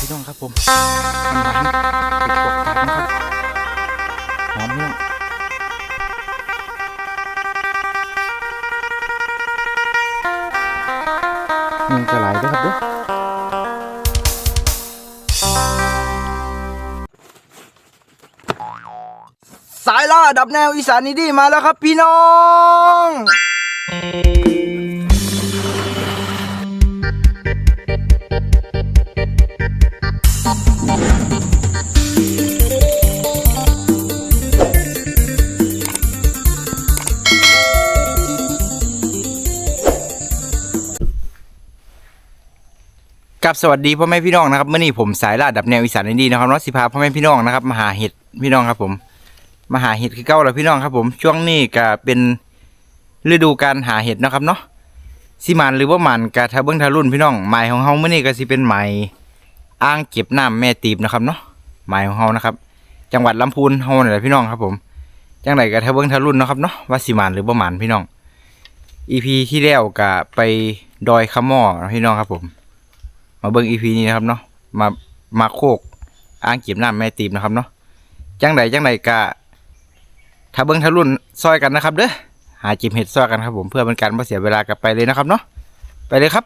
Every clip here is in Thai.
พี่น้องครับผมมันหวานติดปกตัดนะครับหอมพี่น้องมันจะไหลายเด้วยครับเด้อสายล่าดับแนวอีสานนี่ดีมาแล้วครับพี่น้อง สวัสดีพ่อแม่พี่น้องนะครับเมื่อนี้ผมสายล่าดับแนวอีสานอินดีนะครับเนาะสิพาพ่อแม่พี่น้องนะครับมาหาเห็ดพี่น้องครับผมมาหาเห็ดคือเก้าแล้วพี่น้องครับ ผมช่วงนี้ก็เป็นฤดูการหาเห็ดนะครับเนาะสิมันหรือว่ามันกะทะเบิ้งทะรุ่นพี่น้องหมายของเฮาเมื่อนี้ก็สิเป็นหมายอ่างเก็บน้ำแม่ตีบนะครับเนาะหมายของเฮานะครับ จังหวัดลำพูนเฮานี่นแหละพี่น้องครับผมจังไรกะทะเบิ้งทะรุ่นนะครับเนาะว่าสิมันหรือว่ามันพี่น้องอีพีที่แล้วก็ไปดอยขมอพี่น้องครับผม มาเบิ่งอีพีนี้นะครับเนาะมามาโคกอ่างเก็บน้ำแม่ตีบนะครับเนาะจังใดจังใดกะถ้าเบิ่งทะรุ่นซอยกันนะครับเด้อหาจิมเห็ดซอยกันครับผมเพื่อเป็นการไม่เสียเวลากลับไปเลยนะครับเนาะไปเลยครับ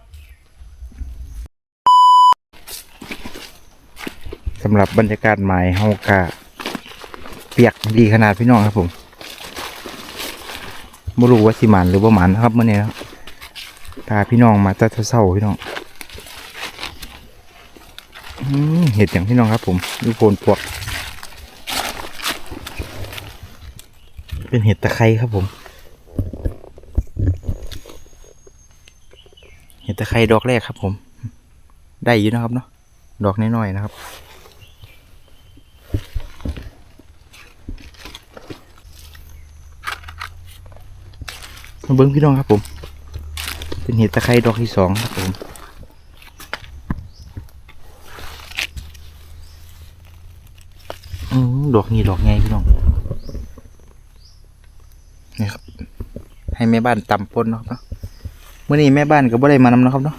สำหรับบรรยากาศใหม่เฮากะเปียกดีขนาดพี่น้องครับผมไม่รู้ว่าสิมันหรือว่าหมันนะครับเมื่อนี้นะครับพาพี่น้องมาแตะเศร้าพี่น้อง เห็ดอย่างพี่น้องครับผมดูโพนปวก เป็นเห็ดตะไคร้ครับผม เห็ดตะไคร้ดอกแรกครับผม ได้อยู่นะครับเนาะดอกน้อยๆนะครับมาเบิ้งพี่น้องครับผม เป็นเห็ดตะไคร้ดอกที่สองครับผม อืม ดอกนี้ดอกไงพี่น้องนี่ครับ ให้แม่บ้านตำปนเนาะครับเนาะเมื่อนี้แม่บ้านก็บ่ได้มานำนะครับเนาะ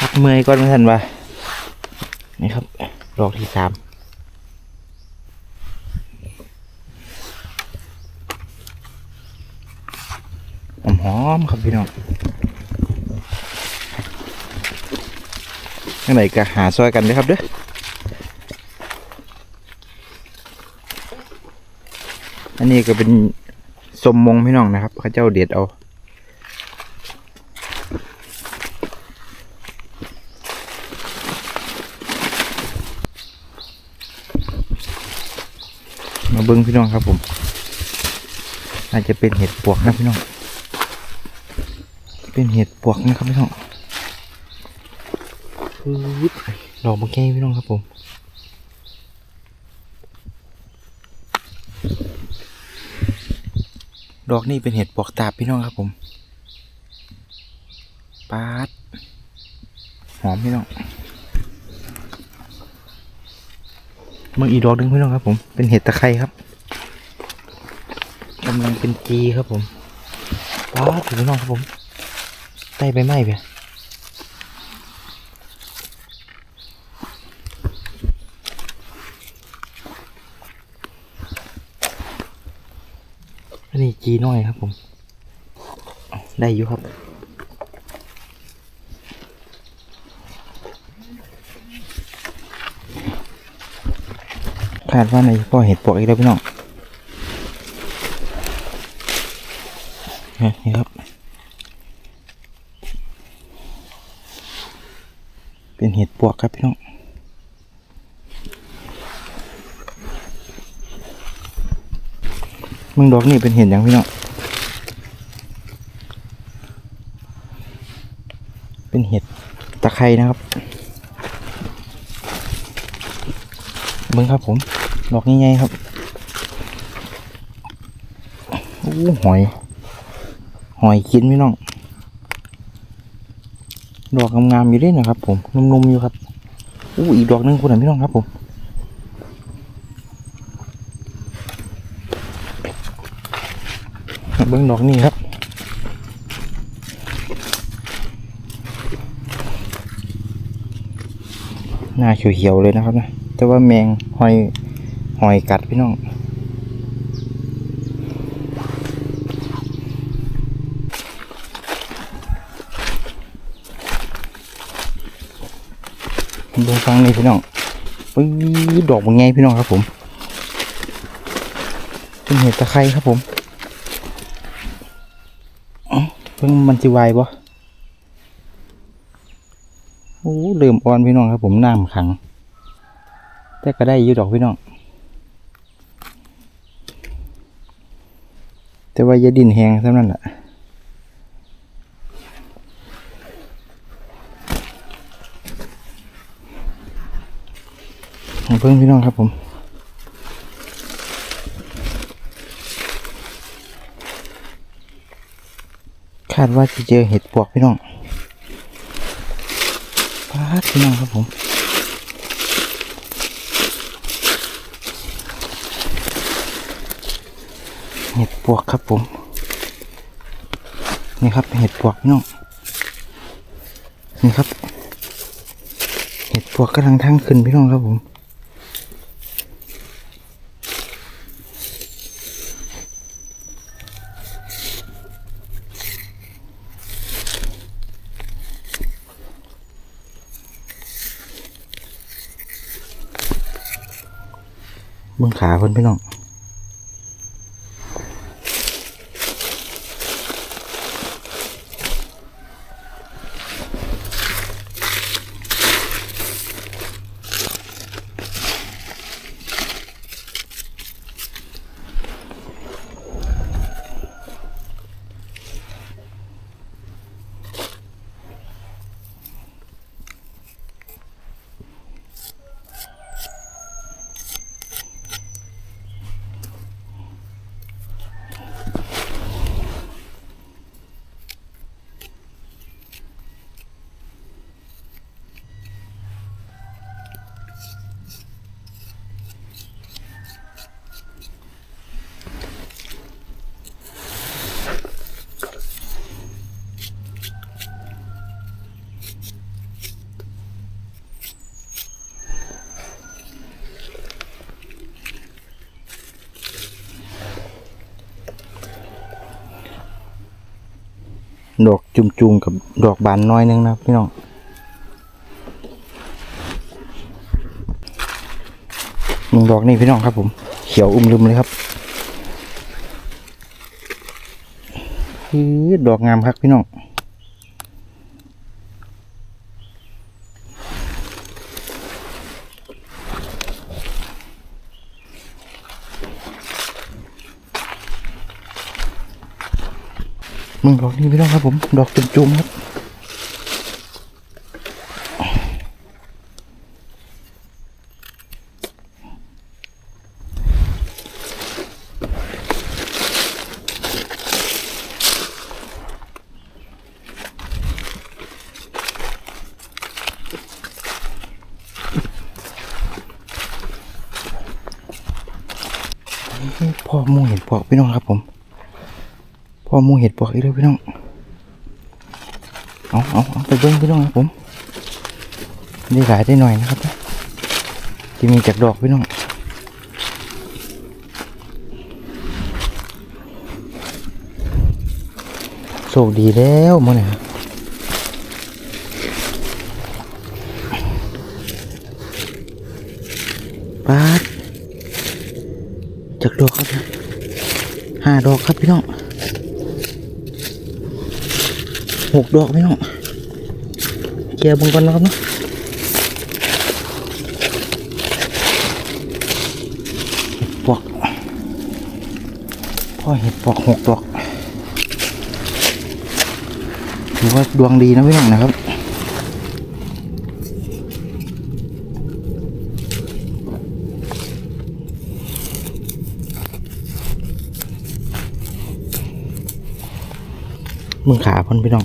พักเมื่อยก่อนไม่ทันว่านี่ครับ ดอกที่สามหอมๆครับพี่น้อง ยังไงก็หาซอยกันเด้อครับเด้ออันนี้ก็เป็นสมมงพี่น้องนะครับข้าเจ้าเด็ดเอามาเบิ้งพี่น้องครับผมอาจจะเป็นเห็ดปวกนะพี่น้อง เป็นเห็ดปวกนะครับพี่น้อง ปึ๊บดอกบางแก้พี่น้องครับผมดอกนี่เป็นเห็ดปวกตาบพี่น้องครับผมปาดหอมพี่น้องเมื่ออีดอกหนึงพี่น้องครับผม เป็นเห็ดตะไคร้ครับกำลังเป็นจีครับผมปาดพี่น้องครับผมใต้ใบไม้เพีย นนี้จีน้อยครับผม ได้อยู่ครับคาดว่าในพ่อเห็ดปวกอีกแล้วพี่น้องนี่ครับ เป็นเห็ดปวกครับพี่น้อง มึงดอกนี่เป็นเห็ดอย่างพี่น้องเป็นเห็ดตะไคร้นะครับมึงครับผมดอกใหญ่ๆครับโอ้หอย หอยกินพี่น้องดอกงามๆอยู่ด้วยนะครับ ผมนุ่มๆอยู่ครับอู้อีกดอกหนึงคุณเห็นพี่น้องครับผม บิ้งดอกนี่ครับหน้าเขียวๆเลยนะครับนะแต่ว่าแมงหอยหอยกัดพี่น้องดูฟังนี่พี่น้องปื้ดอกมันไงพี่น้องครับผมเป็นเห็ดตะไคร้ครับผม เพิ่งมันจะวายบ่โอ้เริ่มอ่อนพี่น้องครับผมน้ำขัง แต่ก็ได้อยู่ดอกพี่น้อง แต่ว่าอย่าดินแหงเท่านั้นแหละเพิ่งพี่น้องครับผมาดว่าจะเจอเห็ดปวกพี่น้องพาดพี่น้องครับผมเห็ดปวกครับผม นี่ครับเห็ดปวกพี่น้องนี่ครับ เห็ดปวกกำลังทั้งขึ้นพี่น้องครับผม เบื้องขาเพิ่นพี่น้อง ดอกจุ่มๆกับดอกบานน้อยนึงนะพี่น้องหนึ่งดอกนี่พี่น้องครับผม เขียวอุ้มลืมเลยครับคือดอกงามครับพี่น้อง มึงดอกนี้พี่น้องครับผม ดอกจุ่มๆครับ พ่อหมูเห็ดปอกพี่น้องครับผม พ่อห มูเห็ดปอกอีกแล้วพี่น้อง เอาเอาเอาไปเบิ้งพี่น้องครับผมได้หลายได้หน่อยนะครับนะที่มีจากดอกพี่น้องโชคดีแล้วมื่อไหร่ครับปาดจากดอกครับนะห้าดอกครับพี่น้อง หกดอกพี่น้องเกียร์บงก่อนนะครับเนาะห็ดปอกพ่อเห็ดปอกหกดอกถือว่าดวงดีนะพี่น้องนะครับ มึงขาพ่นพี่น้อง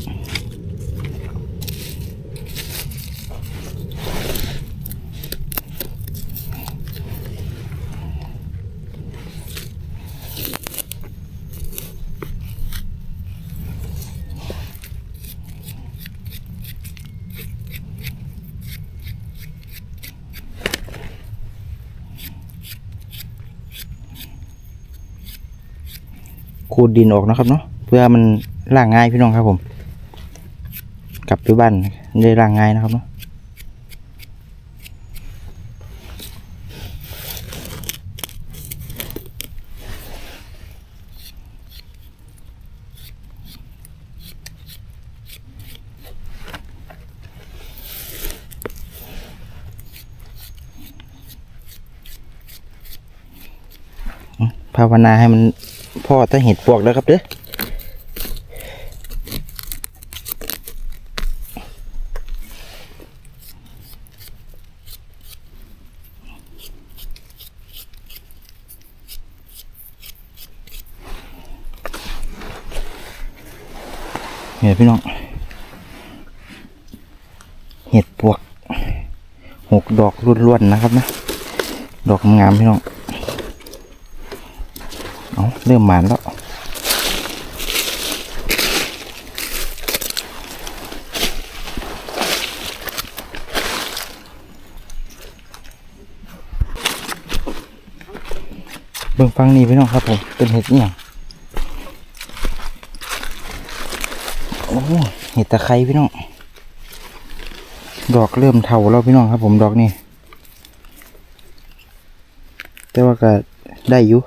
ขูดดินออกนะครับเนาะเพื่อมัน ล่างง่ายพี่น้องครับผม กลับไปบ้านได้ล่างง่ายนะครับเนาะภาวนาให้มันพ่อถ้าเห็ดปวกแล้วครับเด้อ เห็ดพี่น้อง เห็ดปวกหกดอกล้วนๆนะครับนะ ดอกงามพี่น้อง เอาเริ่มหมานแล้วเบิ่งฟังนี่พี่น้องครับผม เป็นเห็ดเนี่ย โอ้เห็ดตะไคร้พี่น้อง ดอกเริ่มเทาแล้วพี่น้องครับ ผมดอกนี่แต่ว่าก็ได้อยู่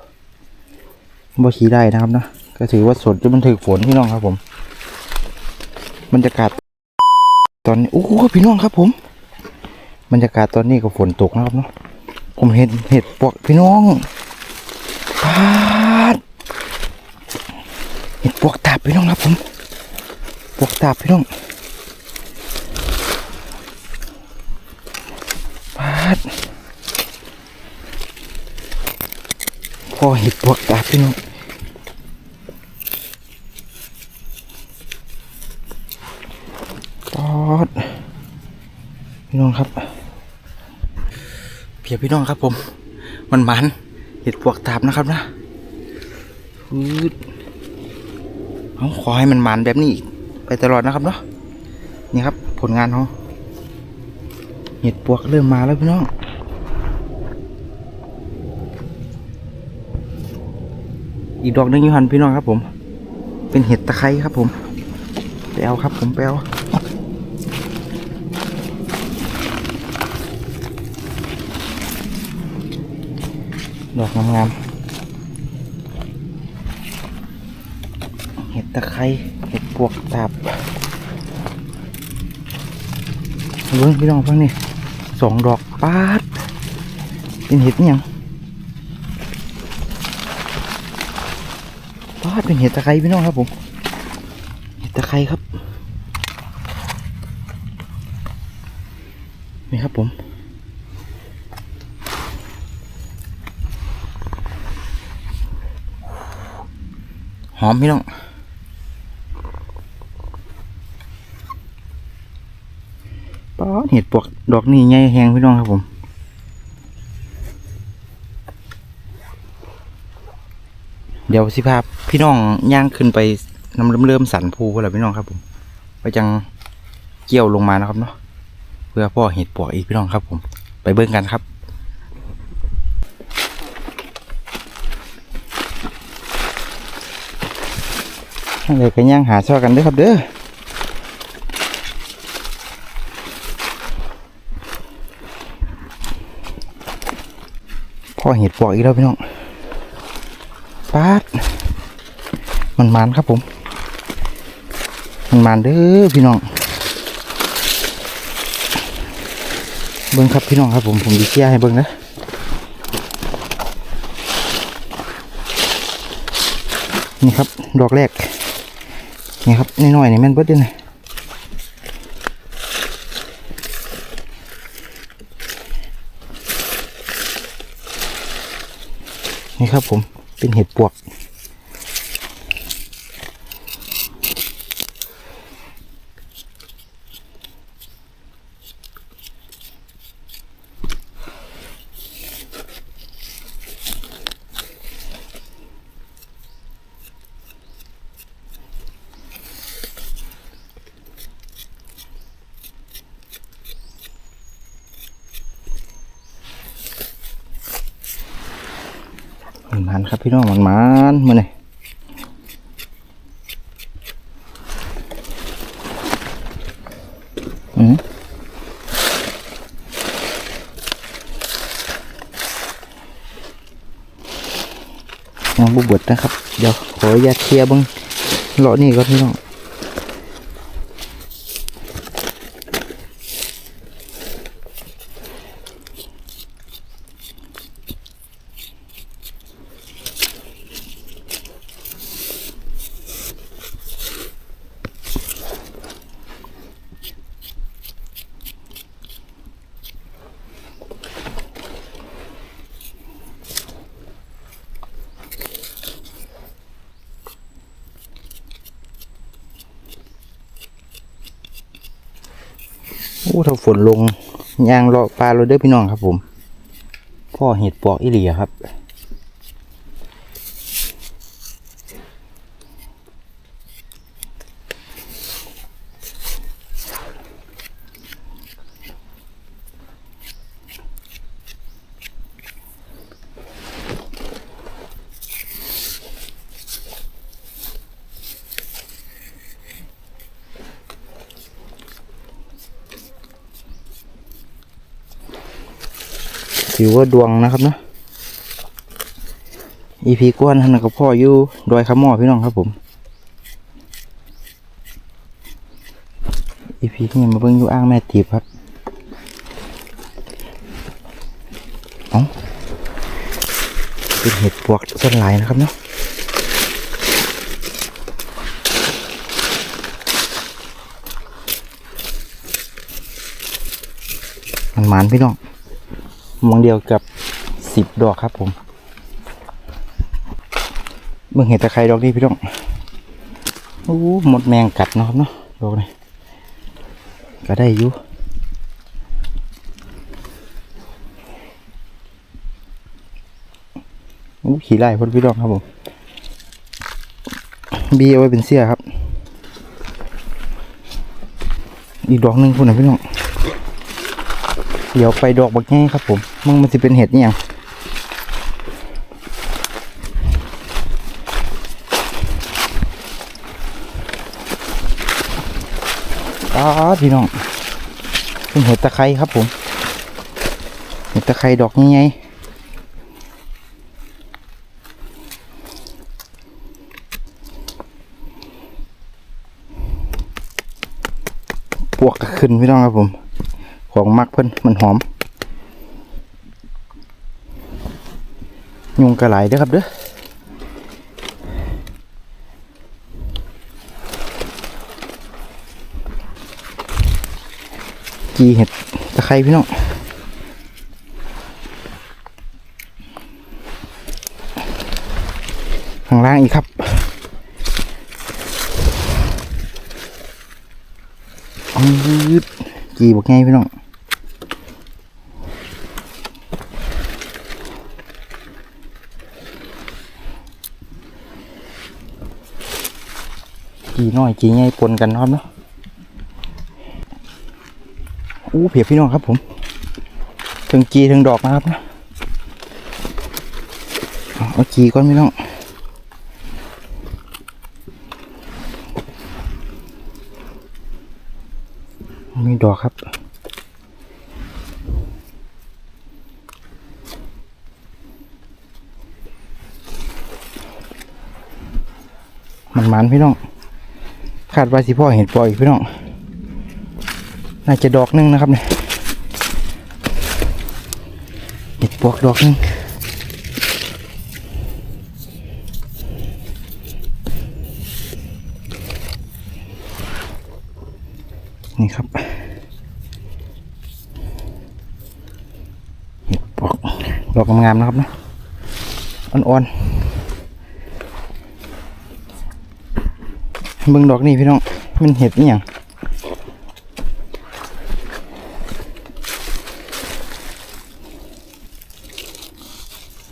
บ่ขี้ได้นะครับนะก็ถือว่าสดจนมันถึกฝนพี่น้องครับ ผม บรรยากาศ ตอนนี้โอ้โหพี่น้องครับ ผมบรรยากาศตอนนี้ก็ฝนตกนะครับเนาะผมเห็นเห็ดปวกพี่น้องปาดเห็ดปวกตาบพี่น้องครับผม ตาบพี่น้องปาดพอเห็ดปวกตาพี่น้องปอดพี่น้องครับเพียพี่น้องครับผม มันมันเห็ดปวกตาบนะครับนะฟืดเอาขอให้มันมันแบบนี้อีก ไปตลอดนะครับเนาะนี่ครับผลงานเขาเห็ดปวกเริ่มมาแล้วพี่น้องอีกดอกนึงยู่หันพี่น้องครับผม เป็นเห็ดตะไคร้ครับผมไปเอาครับผมไปเอาดอกงามๆเห็ดตะไคร้ เห็ดปวกตาบเบิ้งพี่น้องฟังนี่สองดอกปาดเป็นเห็ดนี่ยังปาดเป็นเห็ดตะไคร้พี่น้องครับผมเห็ดตะไคร้ครับนี่ครับผมหอมพี่น้อง ปาดเห็ดปวกดอกนี่ใหญ่แหงพี่น้องครับผมเดี๋ยวสิพาพพี่น้องย่างขึ้นไปน้ำเริ่มๆสันภูพวกเราพี่น้องครับผมไปจังเกี่ยวลงมานะครับเนาะเพื่อพ่อเห็ดปวกอีกพี่น้องครับผม ไปเบิ่งกันครับเดี๋ยวกันย่างหาช่อกันเด้อครับเด้อ พ่อเห็ดปวกอีกแล้วพี่น้องปาดมันมันครับผม มันมันเด้อพี่น้อง เบิ้งครับพี่น้องครับผมผมดีเชียให้เบิ้งนะนี่ครับดอกแรกนี่ครับน้อยๆนี่แม่นเบิดเด้อนะ นี่ครับผมเป็นเห็ดปวก พี่น้องมันมันมือนี่ยังบุบเบดนะครับ เดี๋ยวขออนุญาตเคลียร์บึงเลาะนี่ก่อนพี่น้อง นลงยางเลาะปลาโรเด้อพี่น้องครับผมพ่อเห็ดปอกอิเลียครับ ถือว่าดวงนะครับเนาะ EP กวนท่านกับพ่ออยู่ดอยขมอพี่น้องครับผม EP ที่มาเบิ่งอยู่อ่างแม่ตีบครับเอ๋อเป็นเห็ดปวกส่วนหลนะครับเนาะมันหมานพี่น้อง มองเดียวกับสิบดอกครับผมเบิ่งเห็ดตะไคร้ดอกนี้พี่น้องโอ้หมดแมงกัดเนาะครับเนาะดอกนี้ก็ได้อยู่โอ้ขี่ไล่พ่นพี่น้องครับผมบีเอาไว้เป็นเสี้ยครับ อีกดอกหนึ่งพุ่นนะพี่น้อง เดี๋ยวไปดอกบักแง่ครับผมมึงมันจะเป็นเห็ดนี่ยังอ้าพี่น้องเป็นเห็ดตะไคร้ครับผม เห็ดตะไคร้ดอกใหญ่ๆปวกก็ขึ้นพี่น้องครับผม ของมักเพิ่นมันหอม ยุงกระไหลเด้อครับเด้อจีเห็ดตะไคร้พี่น้องข้างล่างอีกครับอืดจีบอกไงพี่น้อง จี น้อยจีใหญ่ปนกันนาะครับเนาะอู้เพียบพี่น้องครับผมถึงจีถึงดอกนะครับนะเอาจีก่อนพี่น้องมีดอกครับมันมันๆพี่น้อง คาดว่าสิพ่อเห็นปล่อยพี่น้อง น่าจะดอกหนึงนะครับเนี่ยเห็ดปวกดอกหนึงนี่ครับเห็ดปวกดอกงามๆนะครับนะอ่อนๆ เบิ่งดอกนี่พี่น้อง มันเห็ดนี่อยัง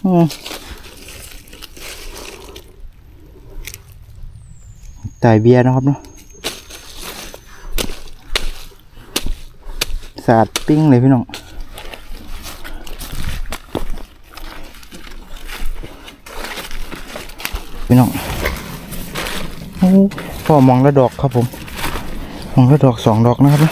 อืมตายเบียร์นะครับเนาะสาดปิ้งเลยพี่น้องพี่น้องโอ้ พ่อมองแล้วดอกครับผม มองแล้วดอกสองดอกนะครับนะ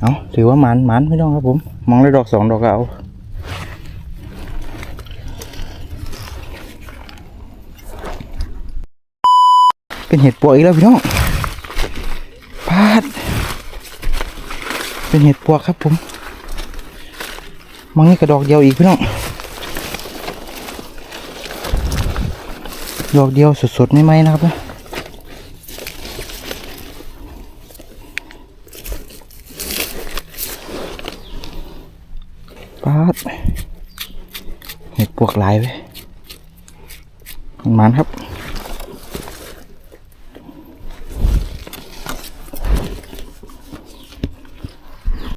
เอาถือว่ามันมันไม่ต้องครับผม มองแล้วดอกสองดอกเอาเป็นเห็ดปวกอีกแล้วพี่น้องพาด เป็นเห็ดปวกครับผม มองนี่กระดอกเดียวอีกพี่น้อง ดอกเดียวสดๆไม่ไหมนะครับนะปาดเห็ดปวกหลายไปมันครับ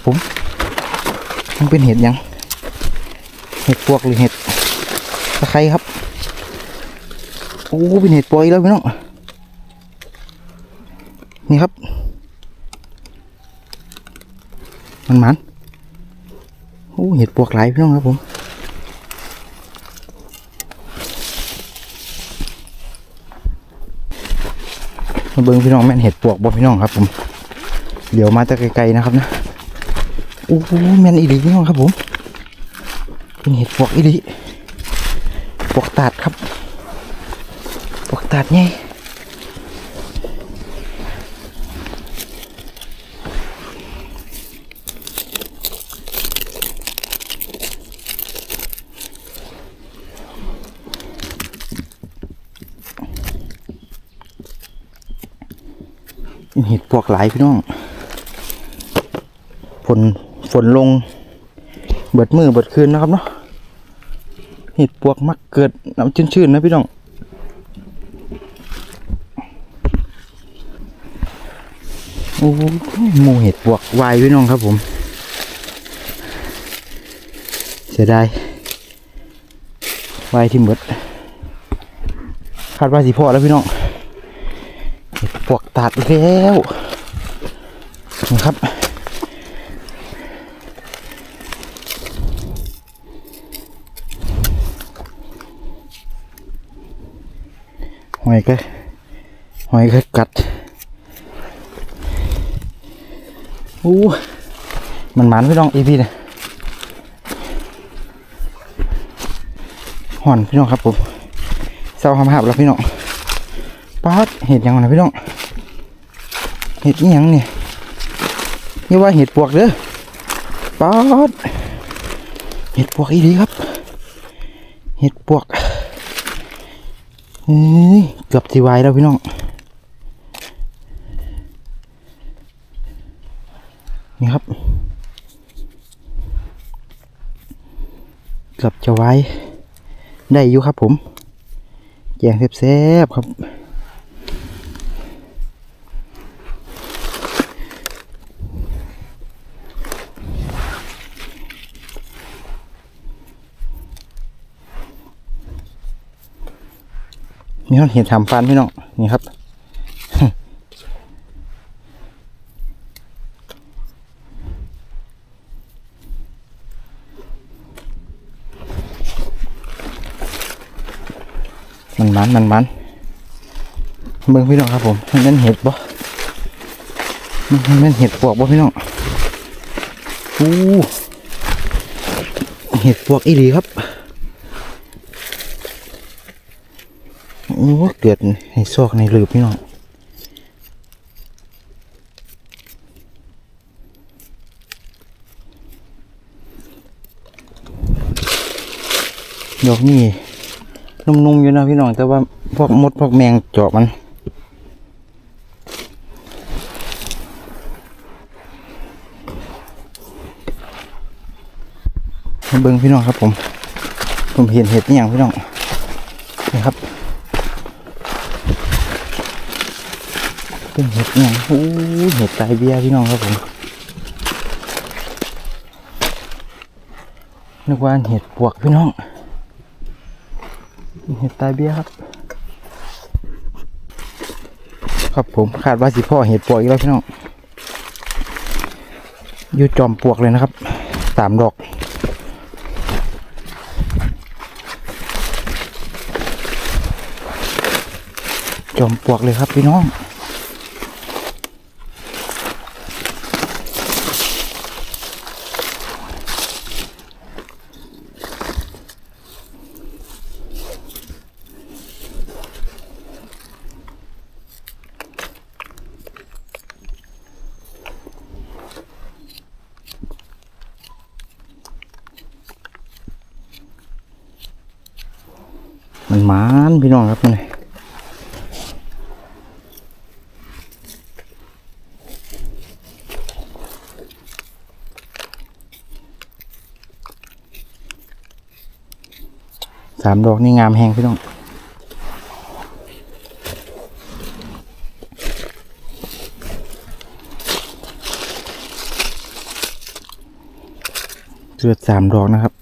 ผมมันเป็นเห็ดยัง เห็ดปวกหรือเห็ดตะไคร้ครับ โอ้เป็นเห็ดปวกอีกแล้วพี่น้อง นี่ครับ มันมันโอ้เห็ดปวกหลายพี่น้องครับผมมาเบิ่งพี่น้องแม่นเห็ดปวกบ่พี่น้องครับผม เดี๋ยวมาจากไกลๆนะครับนะ โอ้แม่นอีหลีพี่น้องครับผม นเห็ดปวกอีหลีปวกตาดครับปวกตาดไงเป็นเห็ดปวกหลายพี่น้องฝนฝนลงเบิดมือเบิดคืนนะครับเนาะ เห็ดปวกมักเกิดน้ำชื้นๆนะพี่น้องโอ้โหมูเห็ดปวกวายพี่น้องครับผมเสียดายวายที่หมดคาดว่าสิพอแล้วพี่น้องเห็ดปวกตัดแล้วนะครับ อยก็หอยก็กัดอู้มันหมันพี่น้องอีพีเนี่ยห่อนพี่น้องครับผมเศร้าหำหับแล้วพี่น้องป๊าดเห็ดยังไงพี่น้องเห็ดยังเนี่ยนี่ว่าเห็ดปวกเด้อป๊าดเห็ดปวกอีดีครับ เห็ดปวกเฮ้ยเกือบสิวายแล้วพี่น้องนี่ครับ เกือบจะไว้ได้อยู่ครับผมแจงแซ่บๆครับ นเห็นทำฟันพี่น้องนี่ครับมันมันมันมันเบิ่งพี่น้องครับผมมันเป็นเห็ดบ่มันเป็นเห็ดปวกบ่พี่น้องอู้เห็ดปวกอีหลีครับ โอ้เกิดในซอกในหลืบพี่น้องดอกนี่นุ่มๆอยู่นะพี่น้องแต่ว่าพวกมดพวกแมงเจาะมันเบิ่งพี่น้องครับผม ผมเห็นเห็ดนี่อย่างพี่น้องนี่ครับ เป็นเห็ดเนี่ยโอ้เห็ดไตเบี้ยพี่น้องครับผมนึกว่าเห็ดปวกพี่น้อง เห็ดไตเบี้ยครับ ครับผมคาดว่าสิพ่อเห็ดปวกอีกแล้วพี่น้องอยู่จอมปวกเลยนะครับสามดอกจอมปลวกเลยครับพี่น้อง พี่น้องครับนี่สามดอกนี่งามแหงพี่น้องเลือดสามดอกนะครับ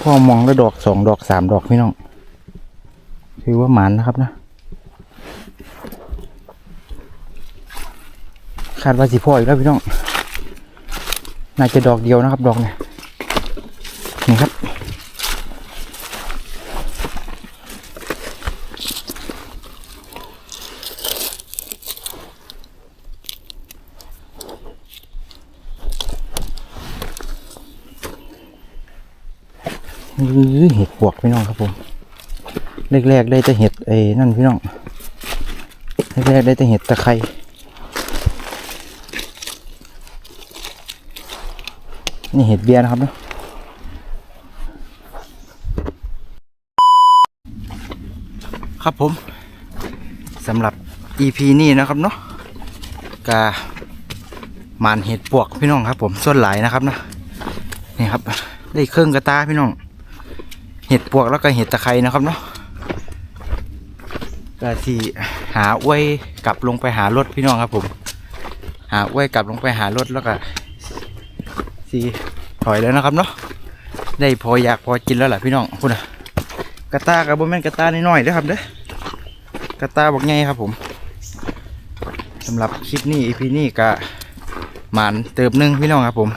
พ่อมองแล้วดอกสองดอกสามดอกพี่น้องถือว่าหมันนะครับนะ คาดว่าสิพ่ออีกแล้วพี่น้อง น่าจะดอกเดียวนะครับ ดอกเนี่ยนี่ครับ อื้อเห็ด ปวกพี่น้องครับผมแรกๆได้แต่เห็ดไอ้นั่นพี่น้องแรกๆได้แต่เห็ดตะไคร้นี่เห็ดเบียร์นะครับเนาะครับผมสำหรับ EP นี้นะครับเนาะกาหมานเห็ดปวกพี่น้องครับ ผมส่วนหลายนะครับนะนี่ครับ ได้เครื่องกระตาพี่น้อง เห็ดปวกแล้วก็เห็ดตะไคร้นะครับเนาะก็ที่หาอ้วยกลับลงไปหารถพี่น้องครับผม หาอ้วยกลับลงไปหารถแล้วก็สีถอยแล้วนะครับเนาะได้พออยากพอกินแล้วแหละพี่น้องคุณอะกระตากับโบแมนกระตาน้อยๆเด้อครับเด้อกระตาบอกไงครับผมสำหรับคลิปนี้อีพีนี้ก็หมานเติมนึงพี่น้องครับผม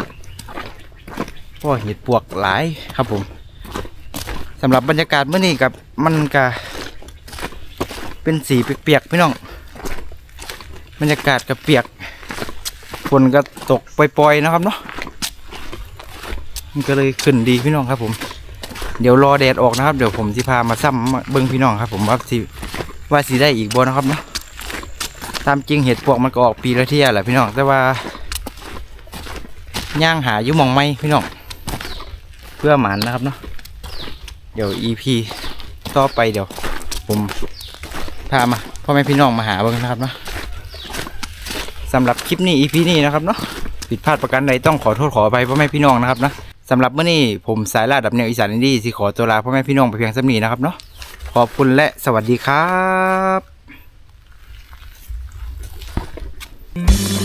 เพราะเห็ดปวกหลายครับผม สำหรับบรรยากาศเมื่อนี้กับมันก็เป็นสีเปียกๆพี่น้อง บรรยากาศก็เปียกฝนก็ตกปล่อยๆนะครับเนาะมันก็เลยขึ้นดีพี่น้องครับผม เดี๋ยวรอแดดออกนะครับ เดี๋ยวผมจะพามาซ้ำมเบิ้งพี่น้องครับ ผมว่าสิว่าสีได้อีกบ่นะครับเนาะตามจริงเห็ดปวกมันก็ออกปีละเที่ยแหละพี่น้องแต่ว่าย่างหายู่มองไม่พี่น้อง เพื่อหมันนะครับเนาะ เดี๋ยว EP ต่อไปเดี๋ยว ผมพามาพ่อแม่พี่น้องมาหาเบิ่งนะครับเนาะสำหรับคลิปนี้ EP นี้นะครับเนาะผิดพลาดประการใดต้องขอโทษขออภัยพ่อแม่พี่น้องนะครับนะสำหรับเมื่อนี้ผมสายลาดับแนวอีสานอินดี้สิขอตัวลาพ่อแม่พี่น้องไปเพียงสำนีนะครับเนาะขอบคุณและสวัสดีครับ